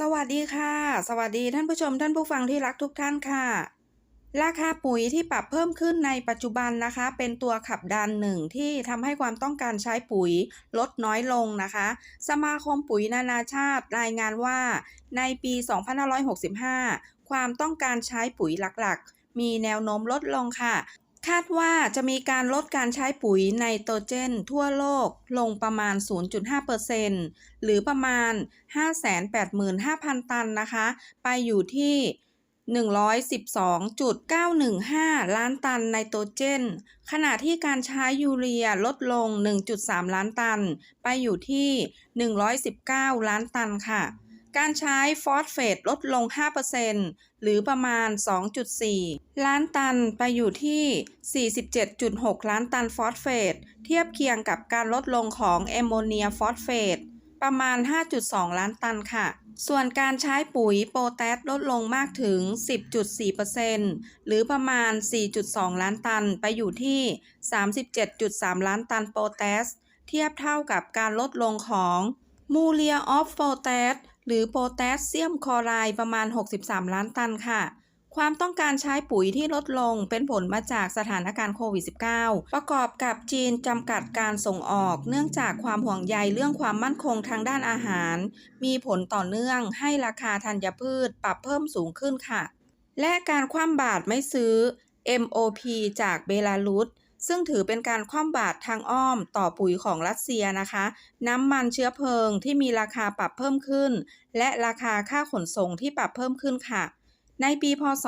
สวัสดีค่ะ สวัสดีท่านผู้ชมท่านผู้ฟังที่รักทุกท่านค่ะ ราคาปุ๋ยที่ปรับเพิ่มขึ้นในปัจจุบันนะคะ เป็นตัวขับดันหนึ่งที่ทำให้ความต้องการใช้ปุ๋ยลดน้อยลงนะคะ สมาคมปุ๋ยนานาชาติรายงานว่า ในปี 2565 ความต้องการใช้ปุ๋ยหลักๆ มีแนวโน้มลดลงค่ะ คาดว่าจะมีการลดการใช้ปุ๋ยไนโตรเจนทั่วโลกลงประมาณ 0.5%หรือประมาณ 585,000 ตันนะคะ ไปอยู่ที่ 112.915 ล้านตันไนโตรเจน ขณะที่การใช้ยูเรียลดลง 1.3 ล้านตัน ไปอยู่ที่ 119 ล้านตันค่ะ การใช้ฟอสเฟตลดลง 5%หรือประมาณ 2.4 ล้านตันไปอยู่ที่ 47.6 ล้านตันฟอสเฟตเทียบเคียงกับการลดลงของแอมโมเนียฟอสเฟตประมาณ 5.2 ล้านตันค่ะ ส่วนการใช้ปุ๋ยโปแทสลดลงมากถึง 10.4%หรือประมาณ 4.2 ล้านตันไปอยู่ที่ 37.3 ล้านตันโปแทสเทียบเท่ากับการลดลงของมูเลียออฟโปแทส หรือโพแทสเซียมคลอไรด์ประมาณ 63 ล้านตันค่ะ ความต้องการใช้ปุ๋ยที่ลดลงเป็นผลมาจากสถานการณ์โควิด -19 ประกอบกับจีนจำกัดการส่งออก เนื่องจากความห่วงใยเรื่องความมั่นคงทางด้านอาหาร มีผลต่อเนื่องให้ราคาธัญพืชปรับเพิ่มสูงขึ้นค่ะ และการคว่ำบาตรไม่ซื้อ MOP จากเบลารุส ซึ่งถือเป็นการคว่ำบาตรทางอ้อมต่อปุ๋ยของรัสเซียนะคะ น้ำมันเชื้อเพลิงที่มีราคาปรับเพิ่มขึ้น และราคาค่าขนส่งที่ปรับเพิ่มขึ้นค่ะ ในปีพศ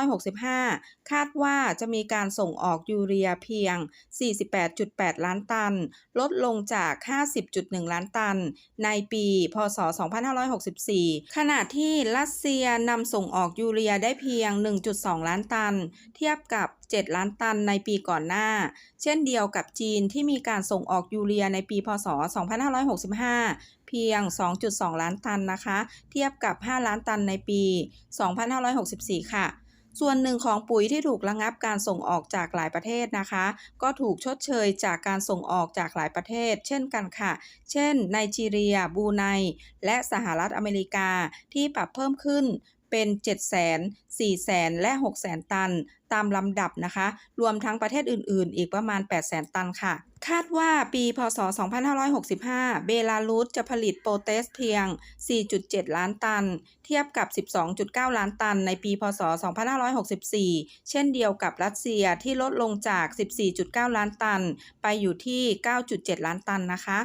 2565 คาดว่าจะมีการส่งออกยูเรียเพียง 48.8 ล้านตัน ลดลงจาก 50.1 ล้านตัน ในปี พศ 2564 ขณะที่รัสเซียนำส่งออกยูเรียได้เพียง 1.2 ล้านตัน เทียบกับ 7 ล้านตันในปีก่อนหน้า เช่นเดียวกับจีนที่มีการส่งออกยูเรียในปีพศ 2565 เพียง 2.2 ล้านตันนะคะ เทียบกับ 5 ล้านตันในปี 2564 ค่ะส่วนหนึ่งของปุ๋ยที่ถูกระงับการส่งออกจากหลายประเทศนะคะ ก็ถูกชดเชยจากการส่งออกจากหลายประเทศ เช่นกันค่ะ เช่นไนจีเรีย บูไน และสหรัฐอเมริกาที่ปรับเพิ่มขึ้นเป็น 7 0 0 0 0 0 4 0 0 0 0 และ 6 0 0 0 0 ตัน ตามลำดับนะคะ รวมทั้งประเทศอื่น ๆ อีกประมาณ 8 0 0 0 0ตันค่ะ คาดว่าปีพศ 2565 เบลารุสจะผลิตโปรเตสเพียง 4.7 ล้านตัน เทียบกับ 12.9 ล้านตัน ในปีพศ 2564 เช่นเดียวกับรัสเซียที่ลดลงจาก 14.9 ล้านตัน ไปอยู่ที่ 9.7 ล้านตันนะคะ